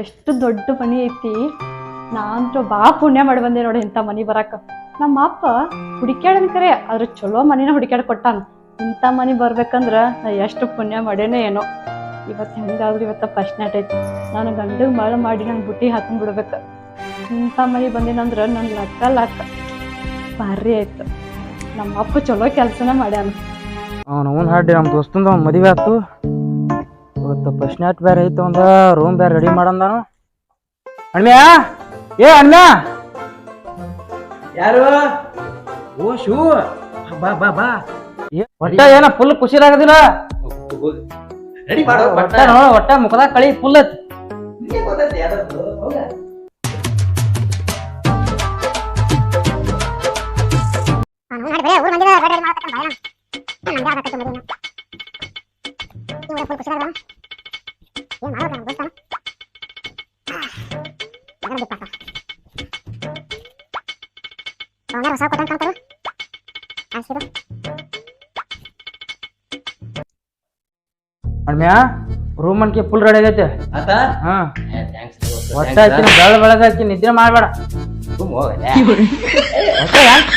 ಎಷ್ಟು ದೊಡ್ಡ ಮನಿ ಐತಿ. ನಾನಂತೂ ಬಾ ಪುಣ್ಯ ಮಾಡಿ ಬಂದೆ ನೋಡಿ ಇಂಥ ಮನಿ ಬರಾಕ. ನಮ್ಮ ಅಪ್ಪ ಹುಡುಕ್ಯಾಡನ್ ಕರೆ, ಆದ್ರೆ ಚಲೋ ಮನಿನ ಹುಡುಕ್ಯಾಡ ಕೊಟ್ಟಾನ. ಇಂಥ ಮನಿ ಬರ್ಬೇಕಂದ್ರ ನಾ ಎಷ್ಟು ಪುಣ್ಯ ಮಾಡೇನೋ ಏನೋ. ಇವತ್ತು ಹೆಂಗಾದ್ರು ಇವತ್ತ ಫಸ್ಟ್ ನೈಟ್ ಐತಿ ನಾನು ಗಂಡಗ್ ಮಳ ಮಾಡಿ ನಂಗೆ ಬುಟ್ಟಿ ಹಾಕೊಂಡ್ ಇಂಥ ಮನಿ ಬಂದಿನಂದ್ರ ನನ್ನ ಲಕ್ಕ ಲಕ್ಕ ಭಾರಿ ಆಯ್ತು. ನಮ್ಮ ಅಪ್ಪ ಚಲೋ ಕೆಲಸನ ಮಾಡ್ಯಾನ. ಹಾಡಿ ನಮ್ಮ ದೋಸ್ತಂದ ಮದುವೆ ಆಯ್ತು ಇವತ್ತು ಫಸ್ಟ್ ನೈಟ್ ಬೇರೆ ಐತೆ ಒಂದ ರೂಮ್ ಬೇರೆ ರೆಡಿ ಮಾಡಂದಾನು. ಅಣ್ಮ್ಯಾ ಏ ಅಣ್ಮ್ಯಾ ಯಾರು? ಓ ಶೂ. ಬಾ ಬಾ ಬಾ. ಏ, ಒಟ್ಟ ಏನ ಫುಲ್ ಖುಷಿ ಆಗೋದಿಲ್ಲ? ರೆಡಿ ಮಾಡೋ ಒಟ್ಟ ಒಟ್ಟ. ಮುಖದಾಗ ಕಳಿ ಫುಲ್ ಐತಿ. ಅಣ್ಮ್ಯಾ ರೂಮ್ ಅನ್ಕಿ ಫುಲ್ ರೆಡಿ ಆಗೈತೆ. ಆತ? ಹಾ. ಥ್ಯಾಂಕ್ಸ್ ಒಟ್ಟ ಹಾಕಿ ಬೆಳ ಬೆಳಗ ಹಾಕಿ ನಿದ್ರೆ ಮಾಡ್ಬೇಡ.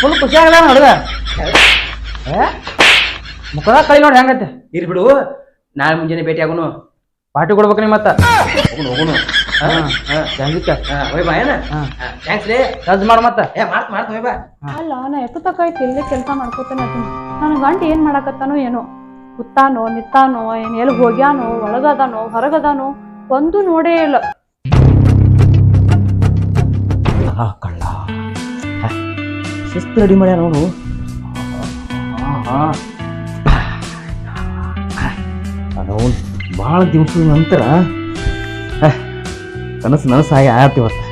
ಫುಲ್ ಖುಷಿ ಆಗಲ್ಲ ಹುಡುಗ ಮುಖದ ಕಳಿ ನೋಡಿ ಹೆಂಗೈತೆ. ಇರ್ ಬಿಡು ನಾಳೆ ಮುಂಜಾನೆ ಭೇಟಿ ಆಗೋನು. ಪಾರ್ಟಿ ಕೊಡ್ಬೇಕು ನೀ ಮತ್ತ ಹೋಗುನು ಹೋಗುನು. ಹೋಯ್ ಬಾ ಏನ? ಹಾ. ಥ್ಯಾಂಕ್ಸ್ ರೇ. ರಜ್ ಮಾಡು ಮತ್ತ. ಏ ಮಾಡ್ತ ಮಾಡ್ತ ಹೋಯ್ ಬಾ. ಅಲ್ಲ ನಾ ಎಷ್ಟೊತ್ತಕಾಯ್ತು ಇಲ್ಲಿ ಕೆಲಸ ಮಾಡ್ಕೋತಾನೆ ಅದನ್ನ. ಗಂಟೆ ಏನ್ ಮಾಡಕತ್ತಾನೋ ಏನೋ. ಕುತ್ತಾನೋ ನಿತ್ತಾನೋ ಏನ್ ಎಲ್ಲಿ ಹೋಗ್ಯಾನೋ ಒಳಗದಾನೋ ಹೊರಗದಾನೋ ಒಂದು ನೋಡೇ ಇಲ್ಲ. ಕಳ್ಳ. ಶಿಸ್ತು ರೆಡಿ ಮಾಡ್ಯಾನ ಅವನು ಅವನು ಭಾಳ ದಿವಸದ ನಂತರ ಕನಸು ನನಸು ಆಗಿ ಆಯ್ತು ಇವತ್ತು.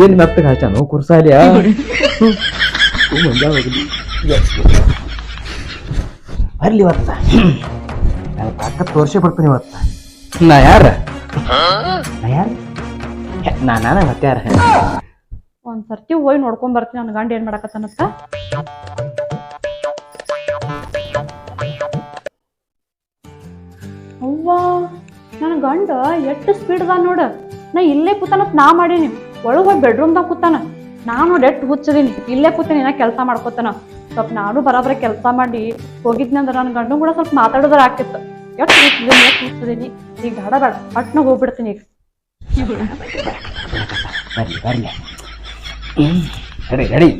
ಏನು ಮೆತ್ತಗೆ ಹಾಚಾನು ಕುರ್ಸಾಲಿಯ ಬರ್ಲಿ ಇವತ್ತ. ನಾನು ತಾಕತ್ ತೋರಿಸಿ ಬರ್ತೀನಿ ಇವತ್ತು. ನಾ ಯಾರ? ನಾ ಯಾರು? ನಾ ನಾನ ಮತ್ತೆ ಯಾರ? ಒಂದ್ ಸರ್ತಿ ಹೋಗಿ ನೋಡ್ಕೊಂಡ್ ಬರ್ತೀನಿ ನನ್ನ ಗಂಡ ಏನ್ ಮಾಡಕತ್ತಾನತ್ತ ಅವ್ವಾ ನನ್ನ ಗಂಡ ಎಷ್ಟು ಸ್ಪೀಡ್ ಅದ ನೋಡ. ನಾ ಇಲ್ಲೇ ಕೂತಾನತ್ ನಾ ಮಾಡೀನಿ. ಒಳಗೆ ಹೋಗಿ ಬೆಡ್ರೂಮ್ದಾಗ ಕೂತಾನ. ನಾನು ರೆಟ್ ಹುಚ್ಚದೀನಿ. ಇಲ್ಲೇ ಕೂತೀನಿ ನಾ ಕೆಲಸ ಮಾಡ್ಕೋತಾನ. ಸ್ವಲ್ಪ ನಾನು ಬರಾಬರ ಕೆಲಸ ಮಾಡಿ ಹೋಗಿದ್ನಂದ್ರೆ ನನ್ನ ಗಂಡು ಕೂಡ ಸ್ವಲ್ಪ ಮಾತಾಡೋದ್ರ ಆಗ್ತಿತ್ತು. ಎಷ್ಟು ಹುಚ್ಚದೀನಿ ಎಷ್ಟು ಹುಚ್ಚದೀನಿ ಈಗ ಬೇಡ ಬೇಡ. ಪಟ್ನ ಹೋಗ್ಬಿಡ್ತೀನಿ ಈಗ. ಬರ್ಲಿ ಬರ್ಲಿ. ರೆಡಿ ರೆಡಿ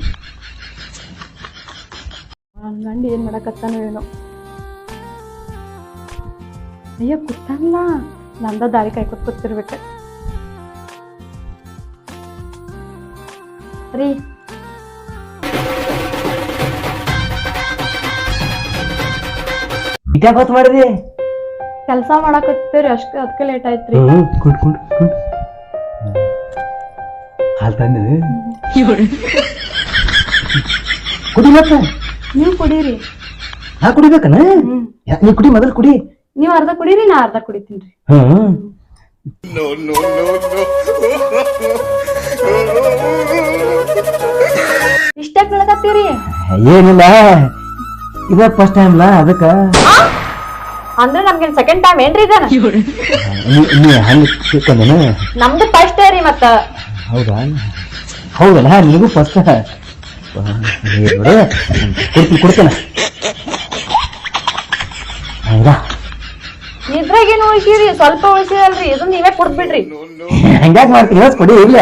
ನನ್ನ ಗಂಡ ಏನ್ ಮಾಡಕತ್ತಾನೋ ಏನೋ. ಅಯ್ಯ ಕೂತಲ್ಲ ನಂದ ದಾರಿ ಕಾಯ್ಕೊತ್ ಕೂತಿರ್ಬೇಕು ರೀ. ಮಾಡ್ರಿ ಹೊತ್ತು ಮಾಡಿದಿ ಕೆಲಸ ಮಾಡಕತ್ತೀರಿ ಅಷ್ಟ ಅದಕ್ಕೆ ಲೇಟ್ ಆಯ್ತ್ರಿ. ಕುಂಡ್ ಕುಂಡ್ ಕುಂಡ್ ಹಾಲು ತಂದೆ ಕುಡಿ ಮತ್ತೆ. ನೀವು ಕುಡೀರಿ. ನಾ ಕುಡಿಬೇಕನ? ಹ್ಮ್. ನೀ ಕುಡಿ ಮೊದಲು ಕುಡಿ. ನೀವ್ ಅರ್ಧ ಕುಡೀರಿ ನಾ ಅರ್ಧ ಕುಡಿತೀನಿ ಹ್ಮ್. ಇಷ್ಟ ಬೆಳಗತ್ತೀರಿ ಏನಿಲ್ಲ. ಇದ ಫಸ್ಟ್ ಟೈಮ್ಲ ಅದಕ್ಕ. ಅಂದ್ರೆ ನಮ್ಗೆ ಸೆಕೆಂಡ್ ಟೈಮ್ ಏನ್ರಿ ಇದಾನ? ನೀ ನೀ ಹಂಗೆ ತಿಳ್ಕೊಂಡೇನ? ನಮ್ದು ಫಸ್ಟ್ ರೀ ಮತ್ತ. ಹೌದಾ? ಹೌದಲ್ಲ ನಿನಗೂ ಫಸ್ಟ್ ಕೊಡ್ತೀನಿ ಕೊಡ್ತೇನೆ. ಹೌದಾ? ಇದ್ರಾಗೇನು ಉಳಿಸಿರಿ? ಸ್ವಲ್ಪ ಉಳಿಸಿರಲ್ರಿ ಇದನ್ನ ನೀವೇ ಕೊಡ್ಬಿಡ್ರಿ ಹಂಗ್ಯಾಕ್ ಮಾಡ್ತೀನಿ ಕೊಡಿ ಇಲ್ಲ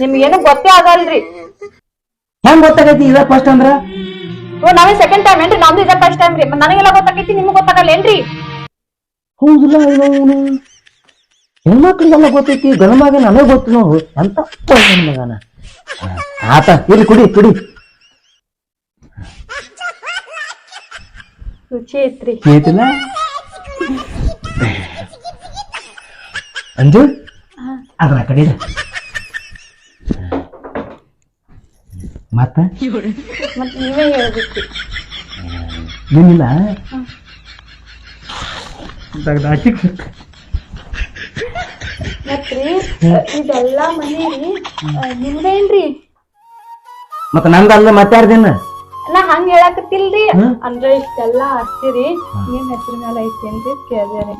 ನಿಮ್ಗೇನು ಗೊತ್ತೇ ಆಗಲ್ರಿ. ಹೆಂಗ್ ಗೊತ್ತಾಗೈತಿ ಇದ ಫಸ್ಟ್ ಅಂದ್ರ? ಓ ನಾವೇ ಸೆಕೆಂಡ್ ಟೈಮ್ ಏನ್ರಿ? ನಮ್ದು ಇದ ಫಸ್ಟ್ ಟೈಮ್ ರೀ. ನನಗೆಲ್ಲ ಗೊತ್ತಾಕೈತಿ ನಿಮ್ಗೆ ಗೊತ್ತಾಗಲ್ಲ ಏನ್ರಿ? ಹೌದಿಲ್ಲ ಅವನು ಹೆಣ್ಮಕ್ಳಿಗೆಲ್ಲ ಗೊತ್ತೈತಿ ಗಂಡ ಮಗ ನನಗೆ ಗೊತ್ತು ನೋಡು. ಅಂತ ನನ್ನ ಮಗನ? ಆತ ಇಲ್ಲಿ ಕುಡಿ ಕುಡಿ. ರುಚಿ ಐತ್ರಿ. ಕೇಳ್ತಿಲ್ಲ? ಅಂಜು ಅದ್ರ ಕಡೆ ಮತ್ತ? ಮತ್ ನೀವೇ ಹೇಳ್ಬೇಕು. ಏನಿಲ್ಲ ಮತ್ರಿ ಇದೆಲ್ಲ ಮನಿ ನಿಮ್ದೇನ್ರಿ ಮತ್ತ ನಂದಲ್ಲ ಮಾತಾಡ್ದೇನ ನಾ ಹಂಗ ಹೇಳಕತ್ತಿಲ್ರಿ. ಅಂದ್ರ ಇಷ್ಟೆಲ್ಲ ಆಸ್ತಿ ರೀ ನಿಮ್ ಹೆಸರಿನ ಮೇಲೆ ಐತೇನ್ರಿ ಕೇಳ್ದೆ ರೀ.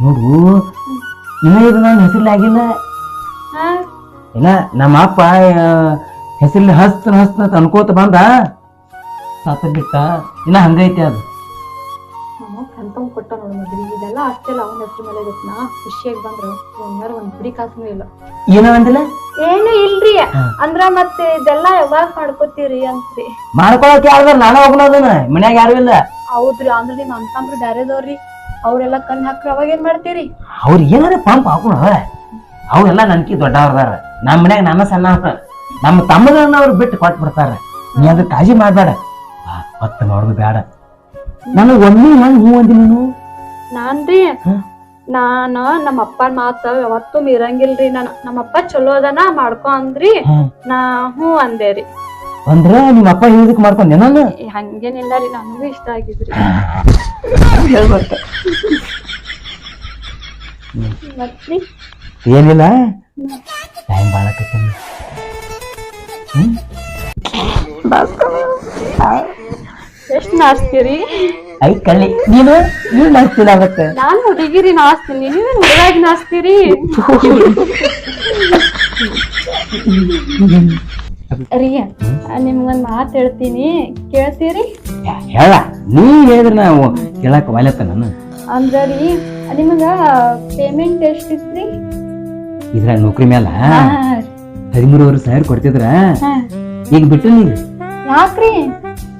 ನೋಡು ಇನ್ನೂ ಇದು ನನ್ನ ಏನ ಇಲ್ಲ ನಮ್ಮ ಅಪ್ಪ ಹೆಸರಲ್ಲಿ ಹಸ್ತನ ಹಸ್ತ ಅಂತ ಅನ್ಕೋತ ಬಂದ ಸಾತ ಬಿಟ್ಟ. ಇನ್ನ ಹಂಗೈತಿ ಅದು. ಕಂತವ್ ಕೊಟ್ಟ ನೋಡು ಮದ್ವಿ ಇದೆಲ್ಲ ಅಷ್ಟೇ ಅಲ್ಲ ಅವನ ಹೆಸರು ಮೇಲೆ ಗೊತ್ತಾ ಖುಷಿಯಾಗಿ ಬಂದ್ರು. ಒಂದಾರ ಒಂದ್ ಬಿಡಿ ಕಾಸುನು ಇಲ್ಲ. ಏನೋ ಅಂದಿಲ್ಲ? ಏನು ಇಲ್ರಿ. ಹಾ. ಅಂದ್ರ ಮತ್ತೆ ಇದೆಲ್ಲ ಯಾವಾಗ ಮಾಡ್ಕೋತೀರಿ ಅಂತ್ರಿ. ಮಾಡ್ಕೊಳಕ್ ಯಾವ್ದಾರ ನಾನು ಹೋಗ್ನೋದನ ಮನ್ಯಾಗ ಯಾರು ಇಲ್ಲ? ಹೌದ್ರಿ ಅಂದ್ರ ನಿಮ್ ಅಂತಂದ್ರ ಬ್ಯಾರೆದವ್ರಿ ಅವ್ರೆಲ್ಲ ಕಣ್ ಹಾಕ್ರ ಅವಾಗ ಏನ್ ಮಾಡ್ತೀರಿ? ಅವ್ರ ಏನಾರ ಪಂಪ್ ಹಾಕೋಣ ಅವ್ರೆಲ್ಲ ನನ್ಕಿ ದೊಡ್ಡವ್ರದಾರ. ನಮ್ಮ ಮನ್ಯಾಗ ನನ್ನ ಸಣ್ಣ ಹಾಕ ನಮ್ಮ ತಮ್ಮಗಳನ್ನ ಅವ್ರು ಬಿಟ್ಟು ಕೊಟ್ಟು ಬಿಡ್ತಾರ. ನೀ ಅದ್ರ ಕಾಳಜಿ ಮಾಡಬೇಡ. ಹೊತ್ತು ನೋಡುದು ಬೇಡ. ನನಗೆ ಒಮ್ಮೆ ಹೆಂಗ್ ಹೂ ಅಂದಿ ನೀನು? ನಾನ್ರಿ ರೀ ನಾನ ನಮ್ಮ ಅಪ್ಪನ ಮಾತ ಯಾವತ್ತೂ ಮೀರಂಗಿಲ್ರಿ. ನಾನು ನಮ್ಮಪ್ಪ ಚಲೋ ಅದನ ಮಾಡ್ಕೊ ಅಂದ್ರಿ. ನಾ ಹ್ಞೂ ರೀ. ಅಂದ್ರೆ ನಿಮ್ಮ ಅಪ್ಪ ಹೇಳಿದಕ್ಕೆ ಮಾಡ್ಕೊಂಡೆ ನಾನು ಹಂಗೇನಿಲ್ಲ ರೀ ನನಗೂ ಇಷ್ಟ ಆಗಿದ್ರಿ. ಹೇಳ್ಬೇಕ ಮತ್ರಿ? ಏನಿಲ್ಲ? ಟೈಮ್ ಬಾಳಕತ್ತೀನಿ. ಎಷ್ಟ್ ನಾಚ್ತೀರಿ ಐ ಕಳ್ಳಿ ನೀನು ನೀನು ನಾಚ್ತಿಲ್ಲ ಅವತ್ತ? ನಾನು ಹುಡುಗಿರಿ ನಾಚ್ತೀನಿ ಹುಡುಗಾಗಿ ನಾಚ್ತೀರಿ ರೀ? ನಿಮ್ಗೊಂದ್ ಮಾತ್ ಹೇಳ್ತೀನಿ ಕೇಳ್ತೀರಿ? ಹೇಳ ನೀ ಹೇಳಿದ್ರೆ ನಾವು ಕೇಳಕ್ ವಾಲತ್ತ ನಾನು. ಅಂದ್ರ ರೀ ನಿಮಗ ಪೇಮೆಂಟ್ ಎಷ್ಟಿತ್ರಿ? ಇದ್ರ ನೌಕರಿ ಮೇಲ ಹದಿಮೂರುವರೆ ಸಾವಿರ ಕೊಡ್ತಿದ್ರ. ಈಗ ಬಿಟ್ಟು ನೀವು ಯಾಕ್ರಿ?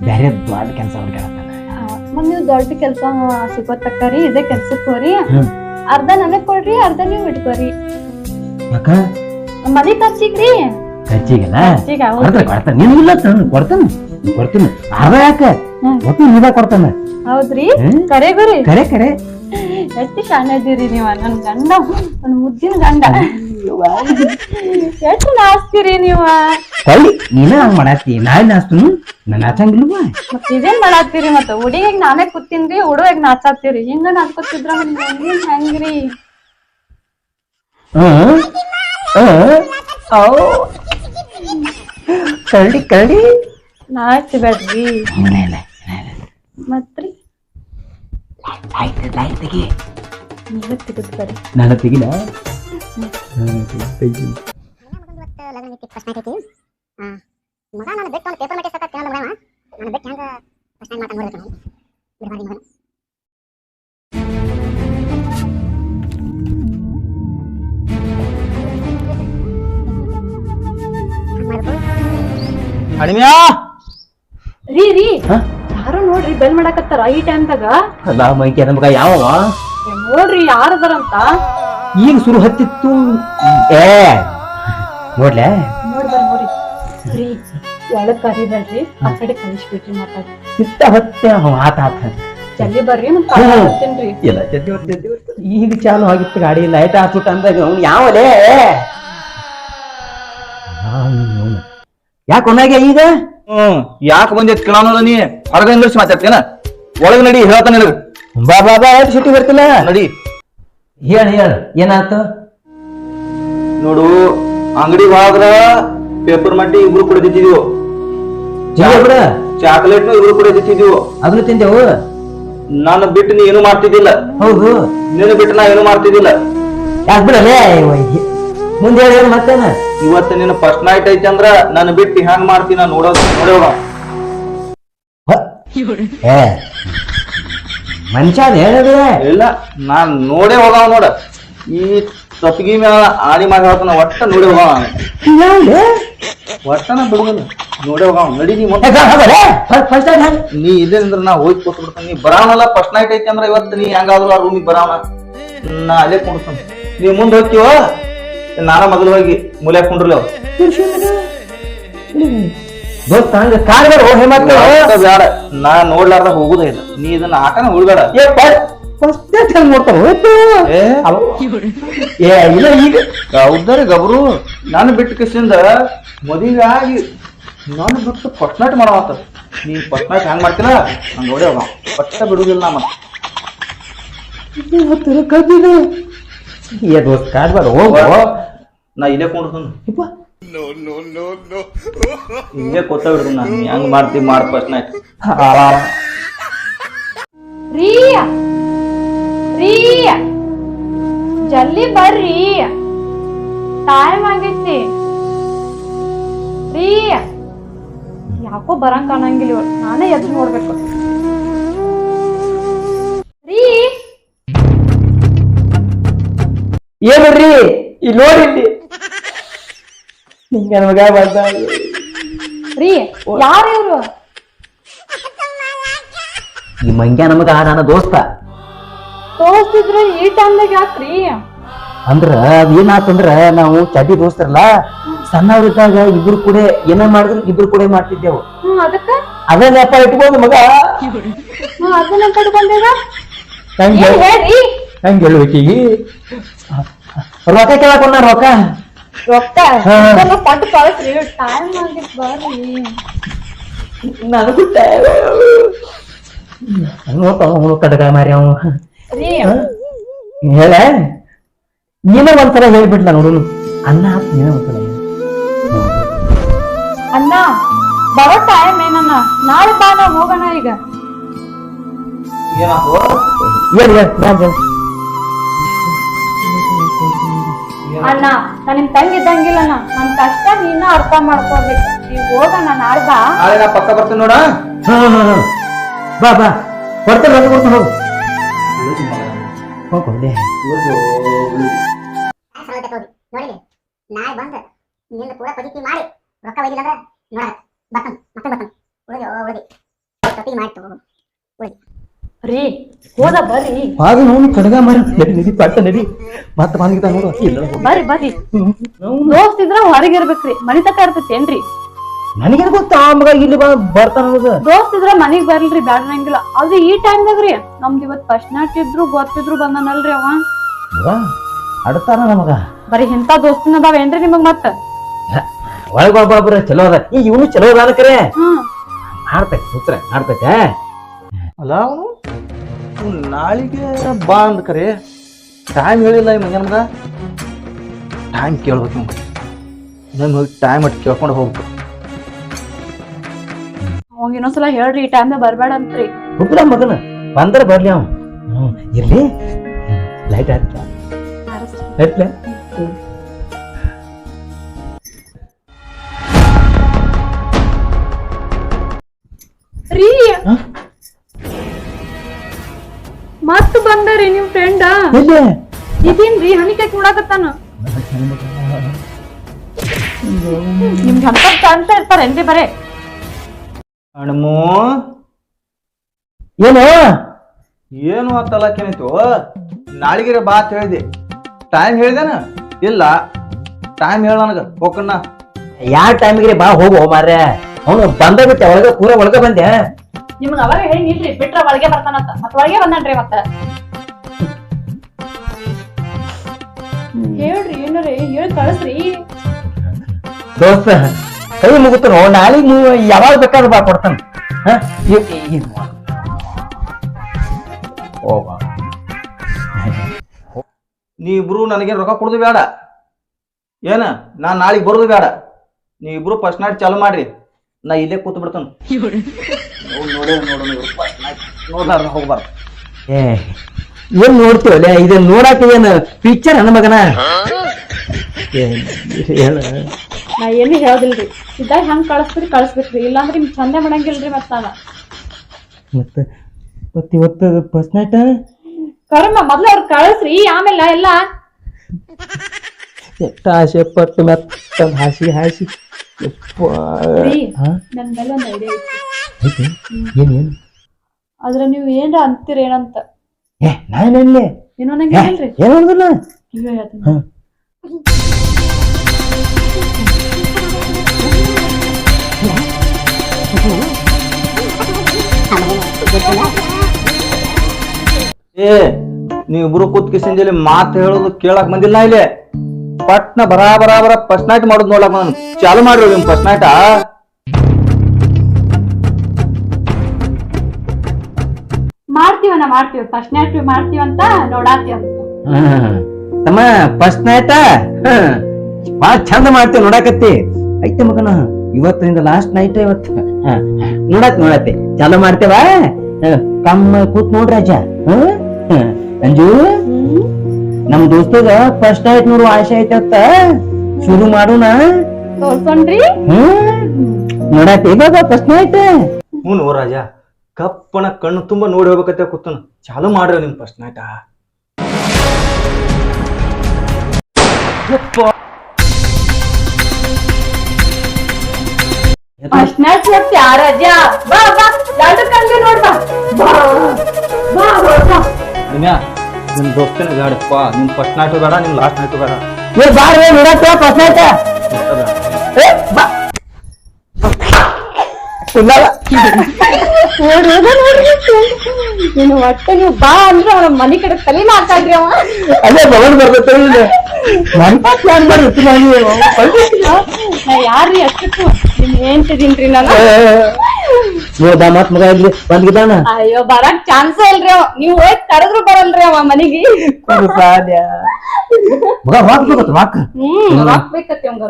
ಬೇರೆ ದೊಡ್ಡ ಕೆಲಸ ಹುಡ್ಕಾಡತ್ತಾನ ಮತ್ ನೀವ್ ದೊಡ್ಡ ಕೆಲಸ ಸಿಗೋತಕ್ಕರಿ ಇದೇ ಕೆಲ್ಸಕ್ಕೆ ಹೋರಿ. ಅರ್ಧ ನನಗ್ ಕೊಡ್ರಿ ಅರ್ಧ ನೀವ್ ಇಟ್ಕೋರಿ. ಯಾಕ ಮನೆ ಖರ್ಚಿಗ್ರಿ. ಖರ್ಚಿಗೆಲ್ಲ? ಖರ್ಚಿಗ್ ಕೊಡ್ತಾನೆ. ನೀನು ಇಲ್ಲ ತಾನು ಕೊಡ್ತಾನೆ. ಕೊಡ್ತೀನಿ. ಅರ್ಧ ಯಾಕ. ಒಟ್ಟು ನೀವ ಕೊಡ್ತಾನೆ. ಹೌದ್ರಿ. ಕರೆ ಬರಿ ಕರೆ ಕರೆ. ಎಷ್ಟು ಶಾಣೆ ಅದೀರಿ ನೀವು? ನನ್ನ ಗಂಡ ನನ್ನ ಮುದ್ದಿನ ಗಂಡ. ಎಷ್ಟು ನಾಚ್ತೀರಿ ನೀವ? ಕಳ್ಳಿ ನೀನ ಹಂಗ್ ಮಾಡಾತಿ ನಾಳೆ ನಾಸ್ತನು ನಾನು ನಾಚಂಗಿಲ್ವಾ ಮತ್ ಇದೇನ್ ಮಾಡಾತ್ತೀರಿ ಮತ್ತ? ಹುಡುಗಿಗ್ ನಾನೇ ಕೂತೀನ್ರಿ ಹುಡುಗ ನಾಚಾತ್ತೀರಿ ಹಿಂಗ ನಾಚ್ಕೊತಿದ್ರ ಹೆಂಗ್ರಿ. ಕಳ್ಳಿ ಕಳ್ಳಿ. ಇಲ್ಲ ಇಲ್ಲ ಮತ್ರಿ ಲೈಟ್ ಲೈಟ್ ತೆಗಿ ನೀವೇ ತೆಗೆದ್ಬರಿ ನಾನು ತೆಗಿಲ? ಮಗ ನಾನು ಬಿಟ್ಟು ಒಂದು ಪೇಪರ್ ಮೆಟೀಸ್ ಕೇಳಲ್ಲ ಮಗ ನಾನು ಬಿಟ್ಟು ಹೆಂಗ ಫಸ್ಟ್ ನೈಟ್ ಮಾತಾಡ್ ನೋಡ್ಬೇಕು ನಾವು ಬಿಡ್ಬಾರ್ದು ಮಗನ ಹಂಗ್ ರೀ. ರೀ? ಯಾರೋ ನೋಡ್ರಿ ಬೆಲ್ ಮಾಡಾಕತ್ತಾರ ಈ ಟೈಮ್ದಾಗ ಅಲ್ಲ ಮೈಕೆ ನಮಗ ಯಾವ ನೋಡ್ರಿ ಯಾರದಾರಂತ ಈಗ ಶುರು ಹತ್ತಿತ್ತು? ಏ ನೋಡ್ಲೆ? ಕರಿಬೇಡ್ರಿ ಆ ಕಡೆ ಕಳಿಸ್ಬಿಡ್ರಿ ಮಾತಾಡಿ. ಇತ್ತ ಹತ್ತೆ ಆತ ಆತ ಜಲ್ದಿ ಬರ್ರಿ ಇಲ್ಲ ಜಲ್ದಿ ಹೊತ್ತು, ಜಲ್ದಿ ಈಗ ಚಾಲು ಆಗಿತ್ತು ಗಾಡಿ ಲೈಟ್ ಹಾಕ್ಬಿಟ್ಟು ಅಂದಾಗ ಅವ್ನು ಯಾವಲೇ? ಯಾಕೆ ಒಮ್ಮೆಗೆ ಈಗ? ಹ್ಮ್ ಯಾಕೆ ಬಂದಿತ್ ಕೇಳೋಣ ನೀ? ಹೊರಗೆ ನಿಂದ್ರಿಸಿ ಮಾತಾಡ್ತೇನ ಒಳಗ್ ನಡಿ ಹೇಳ್ತಾನೆ ನಿನಗ ಬಾ ಬಾ ಬಾ ಎಷ್ಟು ಸಿಟಿ ಬರ್ತಿಲ್ಲ? ನಡಿ. ಹೇಳ ಹೇಳ ಏನಾಯ್ತು? ನೋಡು ಅಂಗಡಿ ಹೋದ್ರ ಪೇಪರ್ ಮಟ್ಟಿ ಇಬ್ರು ಕುಡಿದಿದ್ದೀವಿ ಚಾಕ್ಲೇಟ್ ಇಬ್ರು ಕುಡಿದಿದ್ದೀವಿ ಅದನ್ನ ಅದನ್ನು ತಿಂದೆವು ನಾನು ಬಿಟ್ಟು ನೀ ಏನು ಮಾಡ್ತಿದ್ದಿಲ್ಲ. ಹೌದು. ನಿನ್ನ ಬಿಟ್ಟು ನಾ ಏನು ಮಾಡ್ತಿದ್ದಿಲ್ಲ. ಯಾಕೆ ಬಿಡಲೇ ಮುಂದೆ ಹೇಳಿ ಮತ್ತೆ ಇವತ್ತು ನಿನ್ನ ಫಸ್ಟ್ ನೈಟ್ ಐತಿ ಅಂದ್ರ ನಾನು ಬಿಟ್ಟು ಹೆಂಗ್ ಮಾಡ್ತೀನಿ ನಾ ನೋಡೋದು ನೋಡೋಣ. ಮನುಷ್ಯ ಅದ್ ಇಲ್ಲ ನಾನ್ ನೋಡೇ ಹೋಗವ ನೋಡ. ಈ ಸೊಸಗಿ ಮ್ಯಾಲ ಆಡಿ ಮಾಡಿ ಹೇಳ್ತಾನ ಒಟ್ಟ ನೋಡಿ ಹೋಗವ? ಒಟ್ಟನ ಬಿಡುದಿಲ್ಲ. ನೋಡೇ ಹೋಗವ ನಡಿ ನೀ ಏ, ಮುಂದೆ ಗಾ- ಹೋಗಲೇ? ಫಸ್ಟ್- ನೀ ನಾ ಹೋಗಿ ಕೊಟ್ಟು ಬಿಡ್ತಾನೆ ನೀ ಬರಾವನಲ್ಲ ಫಸ್ಟ್ ನೈಟ್ ಐತಿ ಅಂದ್ರ ಇವತ್ತು ನೀ ಹೆಂಗಾದ್ರು ಆ ರೂಮಿಗೆ ಬರಾವನ ನಾ ಅಲ್ಲೇ ಕುಂಡ್ತಾನೆ ನೀ ಮುಂದೆ ಹೋಗ್ತೀವ ನಾನ ಮೊದಲು ಹೋಗಿ ಮೂಲೆ ಕುಂಡ್ರಲ್ಲ ದೋಸ್ತ ಹಂಗ ಕಾಡ್ಬೇಡ ಓ ಹೇಮಂತ. ಬೇಡ ನಾ ನೋಡ್ಲಾರ್ದ ಹೋಗುದೇ ಇಲ್ಲ. ನೀ ಇದನ್ನ ಆಟನ ಉಳ್ಬೇಡ. ಏ, ಫಸ್ಟ್- ಹೋಯ್ತು. ಏ? ಅವ- ಇಲ್ಲ ಈಗ ಹೌದಾರೆ ಗಬ್ರು ನಾನು ಬಿಟ್ಟು ಕಿಸಿಂದ ಮದುವೆ ಆಗಿ ನಾನು ಬಿಟ್ಟು ಪಟ್ನಾಟ್ ಮಾಡುವಂತ ನೀ ಹ್ಯಾಂಗ್ ಮಾಡ್ತೀರ ಹೆಂಗ್ ಮಾಡ್ತೀನ? ಹಂಗ ಪಟ್ಟ ಬಿಡುದಿಲ್ಲ ನಾ ಮತ್ತೆ. ಇವತ್ತು ಕದ್ದಿದೆ. ಏ ದೋಸ್ತ ಹೋಗು. ನಾ ಇಲ್ಲೇ ಕುಂಡ್ತಾನ ಯಪ್ಪ. ಕೊತ್ತ ಬಿಡ್ತೀನಿ ನಾನು. ನೀ ಹೆಂಗ್ ಮಾಡ್ತೀವಿ ಮಾಡಿ ಫಸ್ಟ್ ನೈಟ್ ಆ, ರೀ ರೀ ಜಲ್ದಿ ಬರ್ರಿ. ಟೈಮ್ ಆಗೈತಿ. ರೀ ಯಾಕೋ ಬರಂಗ್ ಕಾಣಂಗಿಲ್ಲ ಇವಳು. ನಾನೇ ಎದ್ದು ನೋಡ್ಬೇಕು. ರೀ. ಏನ್ರಿ ಇಲ್ಲಿ ನೋಡಿ ಇಲ್ಲಿ. ನಿಂಗೆ ಮಗ ಬಂದ ರೀ ಯಾರು ಇವ್ರು? ಈ ಮಂಗ್ಯ ನಮಗ ನನ್ನ ದೋಸ್ತ. ತೋರಿಸ್ತಿದ್ರೆ ಈ ಟೈಮ್ದಾಗ ಯಾಕ್ರಿ ಅಂದ್ರ ಅದ್ ಏನಾತಂದ್ರ ನಾವು ಚಡ್ಡಿ ದೋಸ್ತರಲ್ಲ ಸಣ್ಣವ್ರಿದ್ದಾಗ ಇಬ್ರು ಕೂಡ ಏನ ಮಾಡಿದ್ರು ಇಬ್ರು ಕೂಡ ಮಾಡ್ತಿದ್ದೆವು. ಹ್ಮ್ ಅದಕ್ಕ? ಅದೇ ನೆಪ ಇಟ್ಕೊಂಡು ಮಗ. ಹ್ಮ್ ಅದನ್ನ ಕಟ್ಕೊಂಡೀಗ ಹೆಂಗ್ ಏನ್ ಹೇಳ್ರಿ? ಹೆಂಗ್ ಹೇಳ್ಬೇಕೀಗಿ? ರೊಕ್ಕ ಕೇಳಕೊಂಡ ರೊಕ್ಕ? ರೊಕ್ಕ? ಕೊಟ್ಟು ಕಳ್ಸ್ರಿ. ಟೈಮ್ ಆಗಿತ್ ಬರ್ರಿ. ನನಗೂ ನೋಡ್ತಾವ ಕಡಗ ಮಾರಿ ಅವ. ಹೇಳ? ನೀನ ಒಂದ್ಸಲ ಹೇಳ್ಬಿಡ್ಲ ನೋಡುನು. ಅನ್ನ ನೀನ ಒಂದ್ಸಲ. ಅಣ್ಣ ಬರೋ ಟೈಮ್ ಏನಣ್ಣ ನಾಳೆ ಬಾ ನಾವು ಹೋಗೋಣ ಈಗ. ಹೇಳ್ ಹೇಳ್, ಅಣ್ಣ ನಾನ್ ನಿಮ್ ತಂಗಿ ಇದ್ದಂಗಿಲ್ಲ ಅಣ್ಣ ನನ್ ಕಷ್ಟ ನೀನ ಅರ್ಥ ಮಾಡ್ಕೋಬೇಕು. ನೀವ್ ಹೋಗ ನಾನು ಬಾ. ನಾಳೆ ನಾ ಪಕ್ಕ ಬರ್ತೀನಿ ನೋಡ. ಹಾ, ಹಾ, ಹಾ. ಬಾ ಬಾ. ಕೊಡ್ತೇನೆ ರೊಕ್ಕ ಕೊಡ್ತೇನೆ ಹೋಗು. ಹೋಗು ಲೇ. ಸರಳತೆ ಹೋಗಿ. ನೋಡಿ ನಾಳೆ ಬಂದು ನಿನ್ನ ಪೂರ ಪಜಿತಿ ಮಾಡಿ ರೊಕ್ಕ ಒಯ್ದಿಲ್ಲ ಅಂದ್ರೆ ನೋಡ ಬರ್ತನ್ ಮತ್ತೆ ಬರ್ತನ್. ಉಳಿದು ಉಳಿದಿ. ಸತಿಗೆ ಮಾಡಿ ತಗೋ ರೀ ಹೋದ ಬರ್ರಿ. ಹಾಗೆ ನೋಡು ಕಡಗ ಮಾರಿ. ನಡಿ ನಡಿ ಪಟ್ಟ ನಡಿ. ಮತ್ತೆ ಬಂದಿದ್ದ ನೋಡು ಇಲ್ಲ. ಬರ್ರಿ ಬರ್ರಿ. ದೋಸ್ತ್ ಇದ್ರ ಹೊರಗಿರ್ಬೇಕ್ರಿ ಮನಿ ತಕ ಇರ್ತೈತೇನ್ರಿ ನನಗೇನು ಗೊತ್ತಾ? ಆ ಮಗ ಇಲ್ಲಿ ಬಾ ಬರ್ತಾನ ಅನ್ನೋದು ದೋಸ್ತ್ ಇದ್ರ ಮನಿಗ್ ಬರ್ಲ್ರಿ ಆದ್ರೆ ಈ ಟೈಮ್ದಾಗ್ರಿ. ನಮ್ದು ಇವತ್ ಫಸ್ಟ್ ನಾಟ್ ಇದ್ರು ಗೊತ್ತಿದ್ರು ಬಂದನಲ್ರಿ ಅವ. ಮಗ ಅಡ್ತಾನ ನಮಗ ಬರೀ ಇಂತ ದೋಸ್ತಿನ ಅದಾವೇನ್ರಿ ನಿಮಗ್ ಮತ್ತ? ಚಲೋ ಅದ. ಈ ಇವನು ಚಲೋ ಅದ ಕರೆ. ಸೂತ್ರ ಆಡ್ತೈತೆ ಅಲ್ಲ ಅವನು? ನಾಳಿಗೆ ಬಾ ಅಂದ್ ಕರೆ. ಟೈಮ್ ಹೇಳಿಲ್ಲ ಈ ಮಂಗ್ಯ ಟೈಮ್ ಕೇಳ್ಬೇಕು ನಮ್ಗೆ. ಇನ್ನೊಂದು ಹೋಗಿ ಟೈಮ್ ಅಟ್ ಕೇಳ್ಕೊಂಡು ಹೋಗ್ಬೇಕು. ಅವಾಗ ಇನ್ನೊಂದ್ಸಲ ಹೇಳ್ರಿ ಈ ಟೈಮ್ದಾಗ ಬರ್ಬೇಡ ಅಂತ್ರಿ. ಹುಡುಗ ಮಗನ. ಬಂದ್ರ ಬರ್ಲಿ ಅವ. ಹ್ಮ್ ಇರ್ಲಿ. ಲೈಟ್ ಆಯ್ತಾ. ಲೈಟ್ ರೀ? ಮತ್ ಬಂದರಿ ನಿಮ್ ಫ್ರೆಂಡ್ ಎಲ್ಲಿ? ಇದೀನ್ರಿ ಹನಿಕಾಯಿ ಕೂಡಾಕತ್ತಾನ? ನಿಮ್ಗೆ ಅಂತ ಅಂತ ಇರ್ತಾರೇನ್ರಿ ಬರೇ. ಹಣ್ಮು ಏನು? ಏನು ಅಂತಲ್ಲಕ್ಕೇನಾಯ್ತು ನಾಳಿಗೆ ಬಾ ಅಂತ ಹೇಳಿದೆ ಟೈಮ್ ಹೇಳಿದೇನ? ಇಲ್ಲ. ಟೈಮ್ ಹೇಳ ನನಗ. ಹೋಗಣ್ಣ ಯಾವ ಟೈಮಿಗೆ ಬಾ ಹೋಗು ಮಾರ್ರೆ. ಅವನು ಬಂದ ಬಿಟ್ಟೆ ಒಳಗ ಪೂರ ಒಳಗ ಬಂದೆ. ನಿಮ್ಗೆ ಅವಾಗ ಹೇಳಿ ನಿಲ್ರಿ ಬಿಟ್ರ ಒಳಗೆ ಬರ್ತಾನಂತ ಮತ್ ಒಳಗೆ ಬಂದನ್ರಿ ಮತ್ತ ಹೇಳ್ರಿ ಏನ್ರಿ ಹೇಳಿ ಕಳಿಸ್ರಿ. ದೋಸ್ತ ಕೈ ಮುಗುತ್ತನು ನಾಳೆಗ್ ನೀವು ಯಾವಾಗ ಬೇಕಾದ್ರೂ ಬಾ ಕೊಡ್ತಾನ. ನೀ ಇಬ್ರು ನನಗೇನು ರೊಕ್ಕ ಕೊಡೋದು ಬೇಡ ಏನ? ನಾ ನಾಳೆಗೆ ಬರೋದು ಬೇಡ ನೀ ಇಬ್ರು ಫಸ್ಟ್ ನೈಟ್ ಚಾಲು ಮಾಡ್ರಿ. ನಾ ಇಲ್ಲೇ ಕೂತು ಬಿಡ್ತಾನ. ನೋಡೇ ನೋಡೋಣ ನೋಡ್ಲಾರ ಹೋಗ್ಬಾರ್ದು ಏ ಏನ್ ನೋಡ್ತೀವಲ್ಲ? ಇದನ್ನ ನೋಡಾಕ ಏನ್ ಪಿಕ್ಚರ್ ಅನ್ನ ಮಗನ? ನಾ ಏನು ಹೇಳ್ದಿಲ್ರಿ. ಇದ್ದಾಗ ಹಂಗ್ ಕಳಿಸ್ಬಿಟ್ಟು ಕಳಿಸ್ಬೇಕ್ರಿ ಇಲ್ಲಾಂದ್ರೆ ನಿಮ್ ಚಂದ ಮಾಡಂಗಿಲ್ರಿ ಮತ್ತ ನಾನು. ಮತ್ತೆ ಮತ್ ಇವತ್ತು ಫಸ್ಟ್ ನೈಟ್ ಕರ್ಮ ಮೊದ್ಲು ಅವ್ರು ಕಳಿಸ್ರಿ. ಆಮೇಲೆ ಎಲ್ಲ ಎಷ್ಟ ಆಸೆ ಪಟ್ಟು ಮೆತ್ತ ಹಾಸಿ ಹಾಸಿ. ಯಪ್ಪಾ. ರೀ. ಹಾ? ನನ್ ಒಂದು ಐಡಿಯಾ ಐತಿ ಐತಿ? ಏನ್ ಏನ್ ಆದ್ರೆ ನೀವು ಏನ್ರ ಅಂತೀರ ಏನಂತ ಏ ನಾನೇನ್ಲಿ ಏನೋ ನಂಗೆ ಹೇಳ್ರಿ ಏನ್ ಹೇಳಿದ್ರಲ್ಲ ನೀವೇ ಹೇಳ್ತೀನಿ ಹಾ. ಏ ನೀವಿಬ್ರು ಕೂತ್ ಕಿಸಿಂಜಲಿ ಮಾತು ಹೇಳೋದು ಕೇಳಕ್ ಬಂದಿಲ್ಲ ಇಲ್ಲಿ ಪಟ್ನ ಬರಾಬರ ಬರಾ ಬರ ಫಸ್ಟ್ ನೈಟ್ ಮಾಡೋದು ನೋಡಕ್ ನಾನು. ಚಾಲು ಮಾಡ್ರಿ ನಿಮ್ ಫಸ್ಟ್ ನೈಟಾ ಮಾಡ್ತೀವಿ. ಫಸ್ಟ್ ನೈಟ್ ಮಾಡ್ತೀವಂತ ನೋಡಾತೀವಿ ಹ್ಮ್. ತಮ್ಮ ಫಸ್ಟ್ ನೈಟ ಬಾಳ ಚಂದ ಮಾಡ್ತೇವ್ ನೋಡಾಕತ್ತಿ. ಐತೆ ಮಗನ ಇವತ್ತಿನಿಂದ ಲಾಸ್ಟ್ ನೈಟ್ ಇವತ್ತು. ಹ, ನೋಡತ್ ನೋಡತ್ತೆ ಚಾಲು ಮಾಡ್ತೇವ? ಕಮ್ಮ ಕೂತ್ ನೋಡ್ರಿ ಅಜ್ಜ ಹ್ಮ್? ಅಂಜು? ನಮ್ ದೋಸ್ತದ ಫಸ್ಟ್ ಆಯ್ತು ನೋಡು ಆಸೆ ಐತತ್ತ ಶುರು ಮಾಡೋಣ. ತೋರ್ಸೋಣ್ರಿ ಹ್ಮ್ ನೋಡಾತಿ ಪ್ರಶ್ನೆ ಫಸ್ಟ್ ನೈಟ್ ಹ್ಞೂ ರಾಜ ಕಪ್ಪನ ಕಣ್ಣು ತುಂಬಾ ನೋಡಿ ಹೋಗ್ಬೇಕಂತ ಕೂತನು. ಚಾಲು ಮಾಡ್ರಿ ನಿಮ್ ಫಸ್ಟ್ ನೈಟ ಫಸ್ಟ್ ನೈಟ್ ಹೋಗ್ತಿ ಆ ರಜಾ? ಬಾ ಬಾ ಲಾಡು ಕಂಡು ನೋಡ್ ಬಾ. ಬಾ ಬಾ ಬಾ, ನಿಮ್ ದೋಸ್ತನ ಬೇಡಪ್ಪ ನಿಮ್ ಫಸ್ಟ್ ನೈಟು ಬೇಡ ನಿಮ್ ಲಾಸ್ಟ್ ನೈಟು ಬೇಡ ಏ ಬಾರ ಫಸ್ಟ್ ನೈಟ್. ಏ ಬಾ. ಅದ ನೀನು ಒಟ್ಟ ನೀವು. ಬಾ ಅಂದ್ರೆ ಅವನ ಮನೆ ಕಡೆ ತಲೆ ಮಾತಾಡ್ರಿ ಅವ. ಅಲ್ಲೇ ಬಗಲ್ ಬರ್ತೈತೆ ನನ್ ಪಾಸ್ ಪ್ಲಾನ್ ರೀ ಯಾರ್ರಿ ಅಷ್ಟಕ್ಕೂ? ನಿಮ್ ಏನ್ ನಾನು. ನೋಡ ಮತ್ ಮಗ ಇಲ್ಲಿ ಬಂದ್ಗಿದಾನ ಅಯ್ಯೋ ಬರಕ್ ಚಾನ್ಸ್ ಇಲ್ರಿ ಅವ. ನೀವ್ ಹೋಗಿ ಕರೆದ್ರು ಬರಲ್ರಿ ಅವ ಮನಿಗೆ. ಮಗ ರಾಕ್ ಬೇಕತ್ ಹ್ಮ್ ಬೇಕತ್ತಿ ಅವಂಗ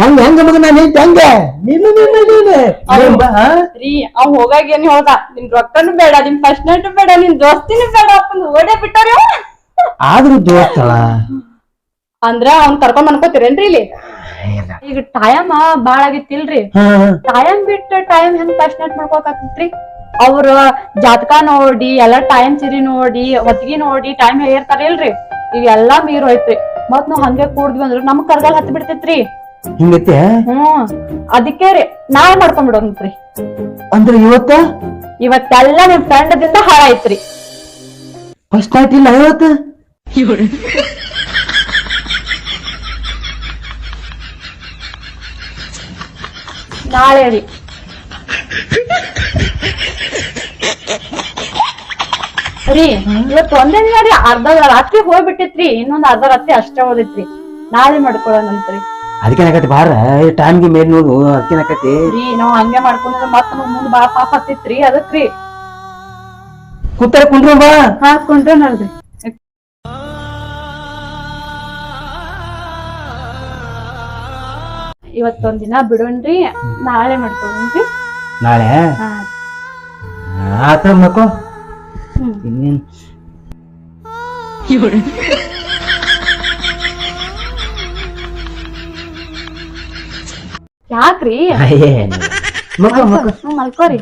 ಹೆಂಗ ಹೆಂಗ ಮಗ ನಾನು ಹೆಂಗ? ನೀನು ನೀನು ನೀನು. ನೀನ್ ಬಾ, ಹಾ? ರೀ ಅವ್ ಹೋಗಾಗ ಏನ್ ಹೇಳ್ದ? ನಿನ್ ರೊಕ್ಕನು ಬೇಡ ನಿನ್ ಫಸ್ಟ್ ನೈಟ್ ಬೇಡ ನಿನ್ ದೋಸ್ತಿನೂ ಬೇಡ ಅಪ್ಪಂದು ಓಡೇ ಬಿಟ್ಟಾರ ಆದ್ರೂ ದೋಸ್ತಳ. ಅಂದ್ರ ಅವ್ನ್ ಕರ್ಕೊಂಡ್ ಅನ್ಕೋತೀರೇನ್ರಿ ಇಲ್ಲಿ? ಈಗ ಟೈಮ್ ಬಾಳ ಆಗಿತ್ತಿಲ್ರಿ. ಟೈಮ್ ಬಿಟ್ಟ ಟೈಮ್ ಹೆಂಗ್ ಪ್ಯಾಶನೇಟ್ ನೈಟ್ ಮಾಡ್ಕೋಕಾಕತ್ರಿ ಅವ್ರ ಜಾತಕ ನೋಡಿ ಎಲ್ಲಾ ಟೈಮ್ ಸಿರಿ ನೋಡಿ ಹೊತ್ತಿಗೆ ನೋಡಿ ಟೈಮ್ ಹೇಳಿರ್ತಾರ ಇಲ್ರಿ? ಈಗ ಎಲ್ಲಾ ಮೀರ್ ಹೋಯ್ತ್ರಿ. ಮತ್ ನಾವ್ ಹಂಗೆ ಕೂಡ್ದ್ವಿ ಅಂದ್ರ ನಮ್ ಕರ್ಗಲ್ ಹತ್ ಬಿಡ್ತೇತ್ರಿ. ಹಿಂಗೈತೆ? ಹ್ಮ್. ಅದಕ್ಕೆ ರೀ ನಾವೇ ಮಾಡ್ಕೊಂಡ್ಬಿಡೋಣ್ರಿ ಅಂದ್ರೆ ಇವತ್ತ? ಇವತ್ತೆಲ್ಲ ನಿಮ್ ಫ್ರೆಂಡ್ ದಿಂದ ಹಾಳಾಯ್ತ್ರಿ. ಫಸ್ಟ್ ನೈಟ್ ಇಲ್ಲ ಇವತ್ತ? ನಾಳೆ ರೀ ರೀ ಇವತ್ತು ಒಂದೇ ದಿನ ರೀ ಅರ್ಧ ರಾತ್ರಿ ಹೋಗ್ಬಿಟ್ಟಿತ್ರಿ ಇನ್ನೊಂದ್ ಅರ್ಧ ರಾತ್ರಿ ಅಷ್ಟೇ ಹೋದಿತ್ರಿ. ನಾಳೆ ಮಾಡ್ಕೊಳ್ಳೋಣಂತ್ರಿ ಅದಕ್ಕೆ ನಾಕತಿ ಬಾರ? ಟೈಮ್ಗೆ ಮೇಲೆ ನೋಡು ಅದಕ್ಕೆ ನಾಕತಿ ರೀ ನಾವ್ ಹಂಗೆ ಮಾಡ್ಕೊಂಡ್ರೆ ಮತ್ತ ಮುಂದ್ ಬಾಳ ಪಾಪ ಹತ್ತಿತ್ರಿ ಅದಕ್ರಿ ಕೂತಾರ ಕುಂಡ್ರು ಬಾ. ಹಾಕೊಂಡ್ರೆ ಇವತ್ತೊಂದ್ ದಿನ ಬಿಡೋಣ್ರಿ ನಾಳೆ ಮಾಡ್ಕೊಳ್ಳೋಣ್ರಿ ನಾಳೆ? ಹಾ. ಆತ ಮಕ್ಕೋ. ಇನ್ನೇನ್? ಯಾಕ್ರಿ? ಏನ್ ಮಕ್ಕೋ ಮಕ್ಕೋ. ಮಲ್ಕೋರಿ.